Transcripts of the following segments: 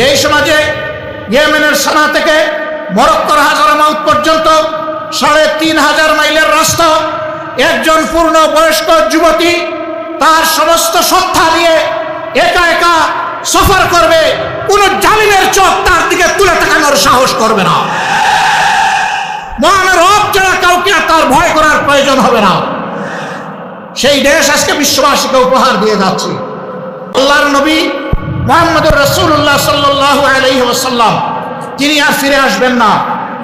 যেই সমাজে ইয়েমেনের সানা থেকে মরক্কর হাজারামাউত পর্যন্ত সাড়ে তিন হাজার মাইলের রাস্তা একজন পূর্ণ বয়স্ক যুবতী তার সমস্ত সত্তা নিয়ে একা একা সফর করবে, কোন জালিমের চোখ তার দিকে তুলে তাকানোর সাহস করবে না। মহান রব ছাড়া কাউকে তার ভয় করার প্রয়োজন হবে না। সেই দেশ আজকে বিশ্ববাসীকে উপহার দিয়ে যাচ্ছে। আল্লাহর নবী মোহাম্মদ রসুল্লাহ সাল্লাহ আলহি ওসাল্লাম তিনি আর ফিরে আসবেন না।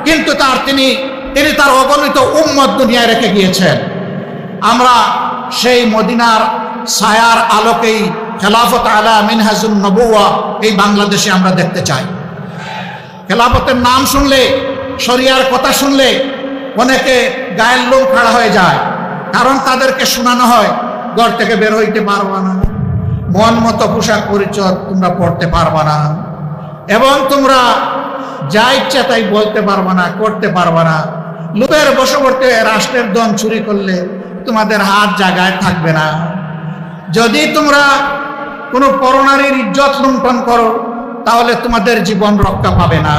কিন্তু তার তিনি তিনি তার অগণিত উম্মত দুনিয়ায় রেখে গিয়েছেন। আমরা সেই মদিনার ছায়ার আলোকেই খেলাফত আলা মিনহাজুন নবুয়া এই বাংলাদেশে আমরা দেখতে চাই। খেলাফতের নাম শুনলে, শরিয়ার কথা শুনলে অনেকে গায়ের লোক খাড়া হয়ে যায়। কারণ তাদেরকে শোনানো হয়, ঘর থেকে বের হইতে পারবা না। মন মতো পোশাক পরিচয় তোমরা পড়তে পারবা না। এবং তোমরা যা ইচ্ছা তাই বলতে পারবা না, করতে পারবা না। লোকের বশবর্তী রাষ্ট্রের দন চুরি করলে তোমাদের হাত জায়গায় থাকবে না। যদি তোমরা কোনো পরনারীর ইজ্জত লুণ্ঠন করো, তাহলে তোমাদের জীবন রক্ষা পাবে না।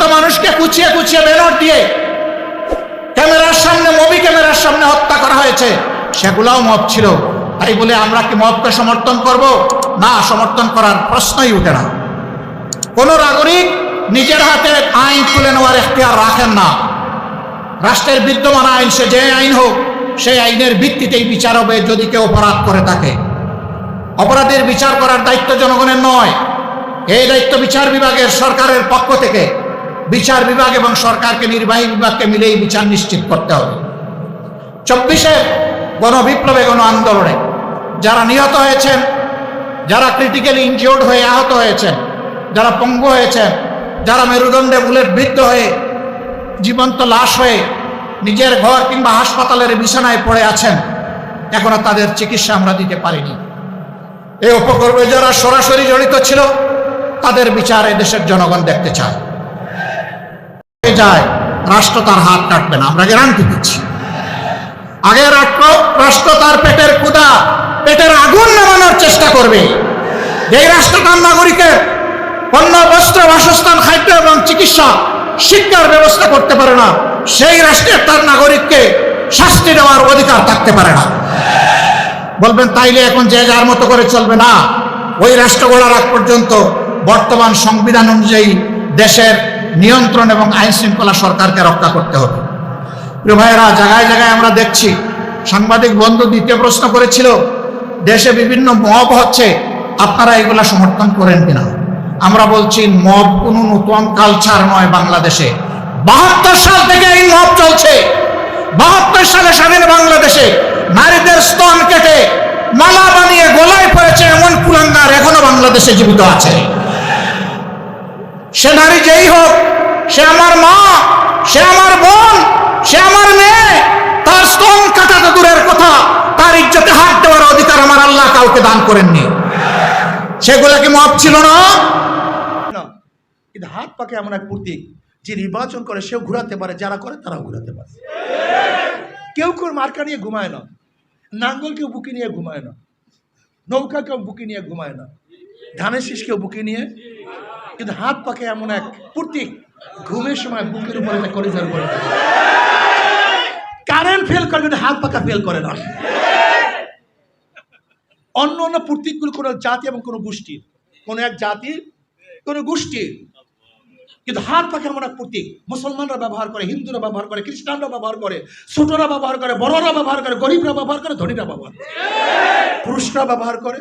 তো মানুষকে কুচিয়ে কুচিয়ে বেনর দিয়ে ক্যামেরার সামনে, মুভি ক্যামেরার সামনে হত্যা করা হয়েছে, সেগুলাও মত ছিল। তাই বলে আমরা কি মতকে সমর্থন করব? না, সমর্থন করার প্রশ্নই উঠে না। কোন নাগরিক নিজের হাতে আইন তুলে নেওয়ার এখতিয়ার রাখেন না। রাষ্ট্রের বিদ্যমান আইন, সে যে আইন হোক, সেই আইনের ভিত্তিতেই বিচার হবে যদি কেউ অপরাধ করে থাকে। অপরাধের বিচার করার দায়িত্ব জনগণের নয়। এই দায়িত্ব বিচার বিভাগের সরকারের পক্ষ থেকে। বিচার বিভাগ এবং সরকারকে, নির্বাহী বিভাগকে মিলেই বিচার নিশ্চিত করতে হবে। চব্বিশে গণবিপ্লবে গণ আন্দোলনে। যারা নিহত হয়েছেন, যারা ক্রিটিক্যালি ইনজিওর্ড হয়ে আহত হয়েছেন, যারা পঙ্গু হয়েছেন, যারা মেরুদণ্ডে বুলেট বিদ্ধ হয়ে জীবন্ত লাশ হয়ে নিজের ঘর কিংবা হাসপাতালের বিছানায় পড়ে আছেন, এখনও তাদের চিকিৎসা আমরা দিতে পারিনি। এই উপকর্মে যারা সরাসরি জড়িত ছিল, তাদের বিচার দেশের জনগণ দেখতে চায়। যায়, রাষ্ট্র তার হাত কাটবে না, আমরা গ্যারান্টি দিচ্ছি। আগে রাষ্ট্র তার পেটের ক্ষুদা পেটের আগুন নামানোর চেষ্টা করবে। যেই রাষ্ট্র তার নাগরিকের পণ্য, বস্ত্র, বাসস্থান, খাদ্য এবং চিকিৎসা, শিক্ষার ব্যবস্থা করতে পারে না, সেই রাষ্ট্রের তার নাগরিককে শাস্তি দেওয়ার অধিকার থাকতে পারে না। বলবেন, তাইলে এখন যে যার মতো করে চলবে না। ওই রাষ্ট্র গড়ার আগ পর্যন্ত বর্তমান সংবিধান অনুযায়ী দেশের নিয়ন্ত্রণ এবং আইন শৃঙ্খলা সরকারকে রক্ষা করতে হবে। ভাইয়েরা, জায়গায় জায়গায় আমরা দেখছি, সাংবাদিক বন্ধু দ্বিতীয় প্রশ্ন করেছিল, দেশে বিভিন্ন মব হচ্ছে, আপনারা এগুলা সমর্থন করেন কিনা? আমরা বলছি, মব কোনো নতুন কালচার নয় বাংলাদেশে। বাহাত্তর সাল থেকে এই মব চলছে। বাহাত্তর সালে স্বাধীন বাংলাদেশে নারীদের স্তন কেটে মালা বানিয়ে গলায় পড়েছে এমন কুলাঙ্গার এখনও বাংলাদেশে জীবিত আছে। সে নারী যেই হোক, সে আমার মা, সে আমার বোন সে আমার মেয়ে। তার স্তন কাটা তো দূরের কথা। তার ইজ্জতে হাত দেওয়ার অধিকার আমার আল্লাহ কাউকে দান করেননি। সেগুলা কি মত ছিল না? না। কিন্তু হাত পাকে এমন এক প্রতীক, যে নির্বাচন করে সেও ঘুরাতে পারে, যারা করে তারাও ঘুরাতে পারে। কেউ কেউ মার্কা নিয়ে ঘুমায় না। নাঙ্গল কেউ বুকে নিয়ে ঘুমায় না। নৌকা কেউ বুকে নিয়ে ঘুমায় না। ধানের শীষ কেউ বুকে নিয়ে। কিন্তু হাত পাকে এমন এক প্রতীক ঘুমের সময় বুকের উপরে একটা কলিজার উপরে। কারেন্ট ফেল করে কিন্তু হাত পাকা ফেল করে না। অন্য অন্য প্রতীকগুলো কোনো জাতি এবং কোনো গোষ্ঠীর কোনো এক জাতির কোনো গোষ্ঠীর কিন্তু হাত পাখি এমন এক প্রতীক। মুসলমানরা ব্যবহার করে, হিন্দুরা ব্যবহার করে, খ্রিস্টানরা ব্যবহার করে, ছোটরা ব্যবহার করে, বড়রা ব্যবহার করে, গরিবরা ব্যবহার করে, ধনীরা ব্যবহার করে। পুরুষরা ব্যবহার করে,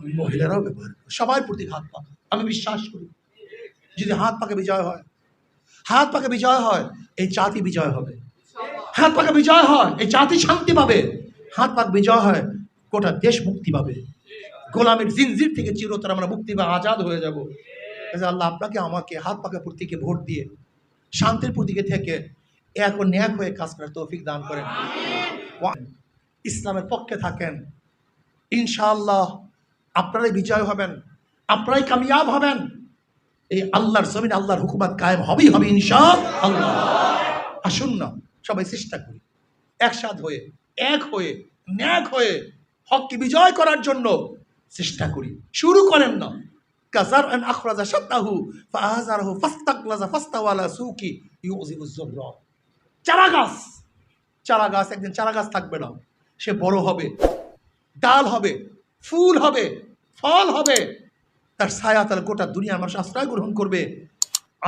মহিলারাও ব্যবহার করে। সবাই প্রতীক হাত পাখা। আমি বিশ্বাস করি, যদি হাত পাকে বিজয় হয় হাত পাকে বিজয় হয়, এই জাতি বিজয় হবে। হাত পাকে বিজয় হয়, এই জাতি শান্তি পাবে। হাত পাক বিজয় হয়, গোটা দেশ মুক্তি পাবে। গোলামের জিনজির থেকে চিরতর আমরা মুক্তি বা আজাদ হয়ে যাব। আল্লাহ আপনাকে, আমাকে হাত পাকা প্রতীকে ভোট দিয়ে, শান্তির প্রতীকে থেকে এক ও ন্যাক হয়ে কাজ করার তৌফিক দান করেন। ইসলামের পক্ষে থাকেন। ইনশাআল্লাহ আপনারাই বিজয় হবেন, আপনারাই কামিয়াব হবেন। এই আল্লাহর জমিন আল্লাহর হুকুমাত কায়েম হবেই হবে ইনশা আল্লাহ আসুন না, সবাই চেষ্টা করি। একসাথ হয়ে, এক হয়ে, ন্যাক হয়ে, হককে বিজয় করার জন্য চেষ্টা করি। শুরু করেন না। কাজার আন আখরাজা শাত্তাহু, ফাআযারাহু ফাস্তাগলাজা ফাস্তাওয়ালা সুকি ইউযিবুজ যুররা চারা গাছ চারা গাছ একদিন চারা গাছ থাকবে না। সে বড় হবে, ডাল হবে, ফুল হবে, ফল হবে। তার ছায়া তাহলে গোটা দুনিয়ার মানুষ আশ্রয় গ্রহণ করবে।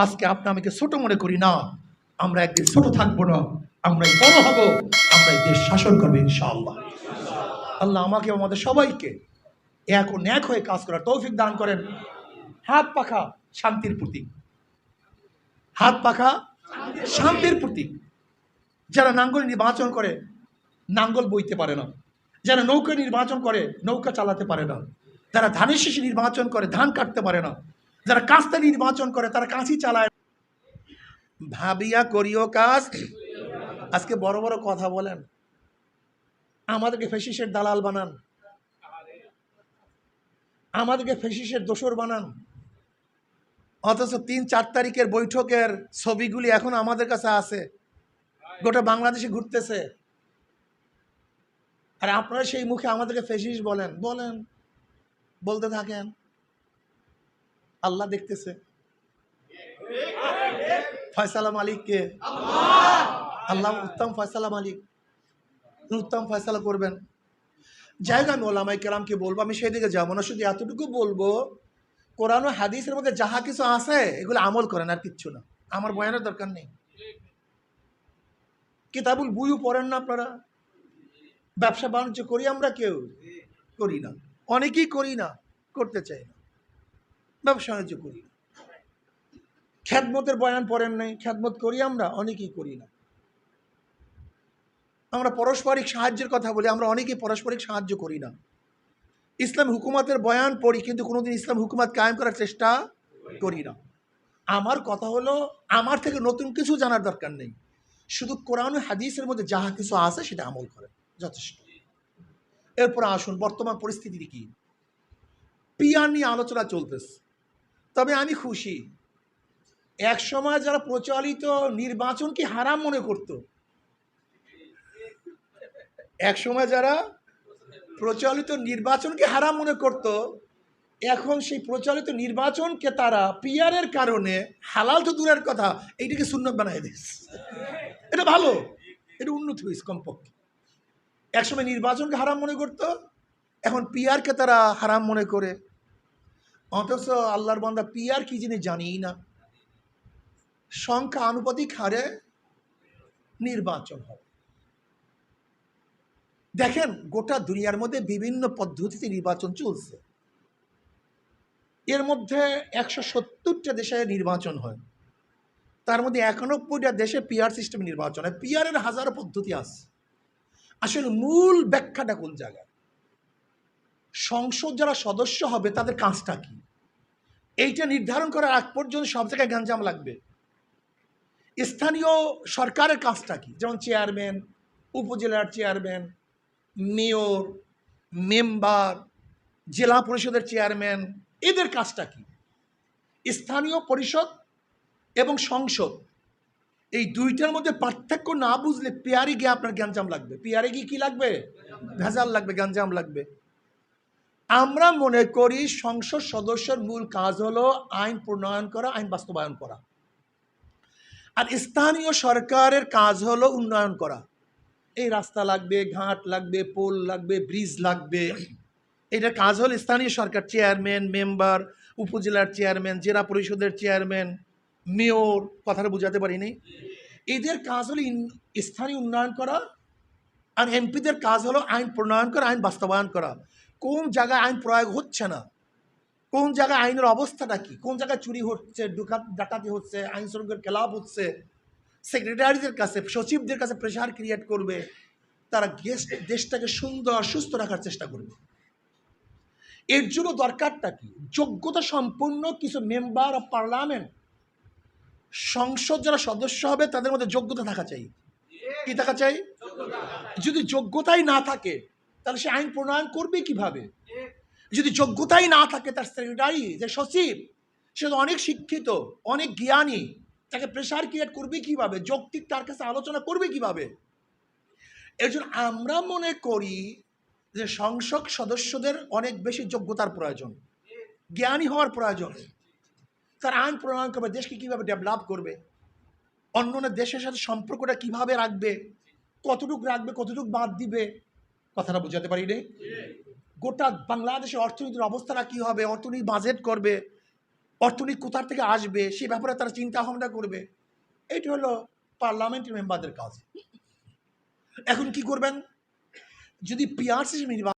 আজকে আপনি আমাকে ছোট মনে করি না, আমরা একদিন ছোট থাকব না আমরাই বড় হব আমরাই দেশ শাসন করব ইনশাআল্লাহ। আল্লাহ আমাকে আমাদের সবাইকে এক ও ন্যাক হয়ে কাজ করার তৌফিক দান করেন। হাত পাখা শান্তির প্রতীক। হাত পাখা শান্তির প্রতীক। যারা নাঙ্গল নির্বাচন করে, নাঙ্গল বইতে পারে না। যারা নৌকা নির্বাচন করে, নৌকা চালাতে পারে না। যারা ধানের শীষে নির্বাচন করে, ধান কাটতে পারে না। যারা কাস্তা নির্বাচন করে, তারা কাঁচি চালায়। ভাবিয়া করিও কাজ। আজকে বড় বড় কথা বলেন। আমাদেরকে ফেসিসের দালাল বানান। আমাদেরকে ফেসিসের দোসর বানান। অথচ তিন, চার তারিখের বৈঠকের ছবিগুলি এখন আমাদের কাছে আছে। গোটা বাংলাদেশে ঘুরতেছে। আর আপনারা সেই মুখে আমাদেরকে ফেসিস বলেন। বলেন। বলতে থাকেন। আল্লাহ দেখতেছে। ফয়সালা মালিককে আল্লাহ উত্তম ফয়সালা মালিক। উত্তম ফয়সালা করবেন। যাই হোক, আমি ওলামাই কেরামকে বলব, আমি সেই দিকে যাব না। শুধু এতটুকু বলব, কোরআন হাদিসের মধ্যে যাহা কিছু আছে, এগুলো আমল করেন আর কিচ্ছু না। আমার বয়ানের দরকার নেই। কিতাবুল বইও পড়েন না আপনারা? ব্যবসা বাণিজ্য করি আমরা কেউ? করি না। অনেকেই করি না, করতে চাই না। ব্যবসা বাণিজ্য করি না। খ্যাতমতের বয়ান পড়েন নাই, খ্যাতমত করি আমরা, অনেকেই করি না। আমরা পারস্পরিক সাহায্যের কথা বলি, আমরা অনেকেই পারস্পরিক সাহায্য করি না। ইসলাম হুকুমাতের বয়ান পড়ি, কিন্তু কোনোদিন ইসলাম হুকুমাত কায়েম করার চেষ্টা করি না। আমার কথা হলো, আমার থেকে নতুন কিছু জানার দরকার নেই। শুধু কোরআন হাদিসের মধ্যে যাহা কিছু আছে, সেটা আমল করে যথেষ্ট। এরপর আসুন, বর্তমান পরিস্থিতি কি? পিয়ার নিয়ে আলোচনা চলতেছে। তবে আমি খুশি, এক সময় যারা প্রচলিত নির্বাচনকে হারাম মনে করত, এক সময় যারা প্রচলিত নির্বাচনকে হারাম মনে করত, এখন সেই প্রচলিত নির্বাচনকে তারা পিয়ারের কারণে হালাল তো দূরের কথা, এইটাকে সুন্নত বানাই দিস এটা ভালো, এটা উন্নত হয়েছে কমপক্ষে। একসময় নির্বাচনকে হারাম মনে করত, এখন পিয়ারকে তারা হারাম মনে করে। অথচ আল্লাহর বান্দা পিয়ার কি জিনিস জানিই না। সংখ্যা আনুপাতিক হারে নির্বাচন হবে। দেখেন, গোটা দুনিয়ার মধ্যে বিভিন্ন পদ্ধতিতে নির্বাচন চলছে। এর মধ্যে একশো সত্তরটা দেশে নির্বাচন হয়। তার মধ্যে একানব্বইটা দেশে পিয়ার সিস্টেম নির্বাচন হয়। পিয়ারের হাজারো পদ্ধতি আছে। আসলে মূল ব্যাখ্যাটা কোন জায়গায়? সংসদ যারা সদস্য হবে, তাদের কাজটা কি? এইটা নির্ধারণ করার আগ পর্যন্ত সব জায়গায় গ্যাঞ্জাম লাগবে। স্থানীয় সরকারের কাজটা কি? যেমন চেয়ারম্যান, উপজেলার চেয়ারম্যান, মেয়র, মেম্বার, জেলা পরিষদের চেয়ারম্যান, এদের কাজটা কি? স্থানীয় পরিষদ এবং সংসদ এই দুইটার মধ্যে পার্থক্য না বুঝলে পেয়ারে গিয়ে আপনার গ্যাঞ্জাম লাগবে। পেয়ারে গিয়ে কি লাগবে? ভেজাল লাগবে, গ্যাঞ্জাম লাগবে। আমরা মনে করি সংসদ সদস্যের মূল কাজ হলো আইন প্রণয়ন করা, আইন বাস্তবায়ন করা। আর স্থানীয় সরকারের কাজ হলো উন্নয়ন করা। এই রাস্তা লাগবে, ঘাট লাগবে, পোল লাগবে, ব্রিজ লাগবে। এটার কাজ হলো স্থানীয় সরকার, চেয়ারম্যান, মেম্বার, উপজেলার চেয়ারম্যান, জেলা পরিষদের চেয়ারম্যান মেয়র কথাটা বুঝাতে পারিনি। এদের কাজ হলো স্থানীয় উন্নয়ন করা আর এমপিদের কাজ হলো আইন প্রণয়ন করা, আইন বাস্তবায়ন করা। কোন জায়গায় আইন প্রয়োগ হচ্ছে না? কোন জায়গায় আইনের অবস্থাটা কি? কোন জায়গায় চুরি হচ্ছে ডাকাতি হচ্ছে, আইন শৃঙ্খলার খেলাপ হচ্ছে? সেক্রেটারিদের কাছে, সচিবদের কাছে প্রেশার ক্রিয়েট করবে। তারা গেস্ট দেশটাকে সুন্দর, সুস্থ রাখার চেষ্টা করবে। এর জন্য দরকারটা কি? যোগ্যতা সম্পন্ন কিছু মেম্বার অফ পার্লামেন্ট সংসদ যারা সদস্য হবে, তাদের মধ্যে যোগ্যতা থাকা চাই। কি থাকা চাই? যদি যোগ্যতাই না থাকে, তাহলে সে আইন প্রণয়ন করবে কীভাবে? যদি যোগ্যতাই না থাকে, তার সেক্রেটারি যে সচিব, সে তো অনেক শিক্ষিত, অনেক জ্ঞানী, তাকে প্রেশার ক্রিয়েট করবে কীভাবে? যৌক্তিক তার কাছে আলোচনা করবে কীভাবে? এর জন্য আমরা মনে করি যে সংসদ সদস্যদের অনেক বেশি যোগ্যতার প্রয়োজন। জ্ঞানী হওয়ার প্রয়োজন। তার আইন প্রণয়ন করবে দেশকে কীভাবে ডেভেলপ করবে? অন্য অন্য দেশের সাথে সম্পর্কটা কীভাবে রাখবে? কতটুকু রাখবে, কতটুকু বাদ দিবে? কথাটা বোঝাতে পারি রে গোটা বাংলাদেশের অর্থনীতির অবস্থাটা কী হবে? অর্থনীতি বাজেট করবে? অর্থনীতি কোথার থেকে আসবে? সে ব্যাপারে তারা চিন্তা ভাবনা করবে? এটি হলো পার্লামেন্টের মেম্বারদের কাজ। এখন কি করবেন? যদি পিআরসি নির্বাচন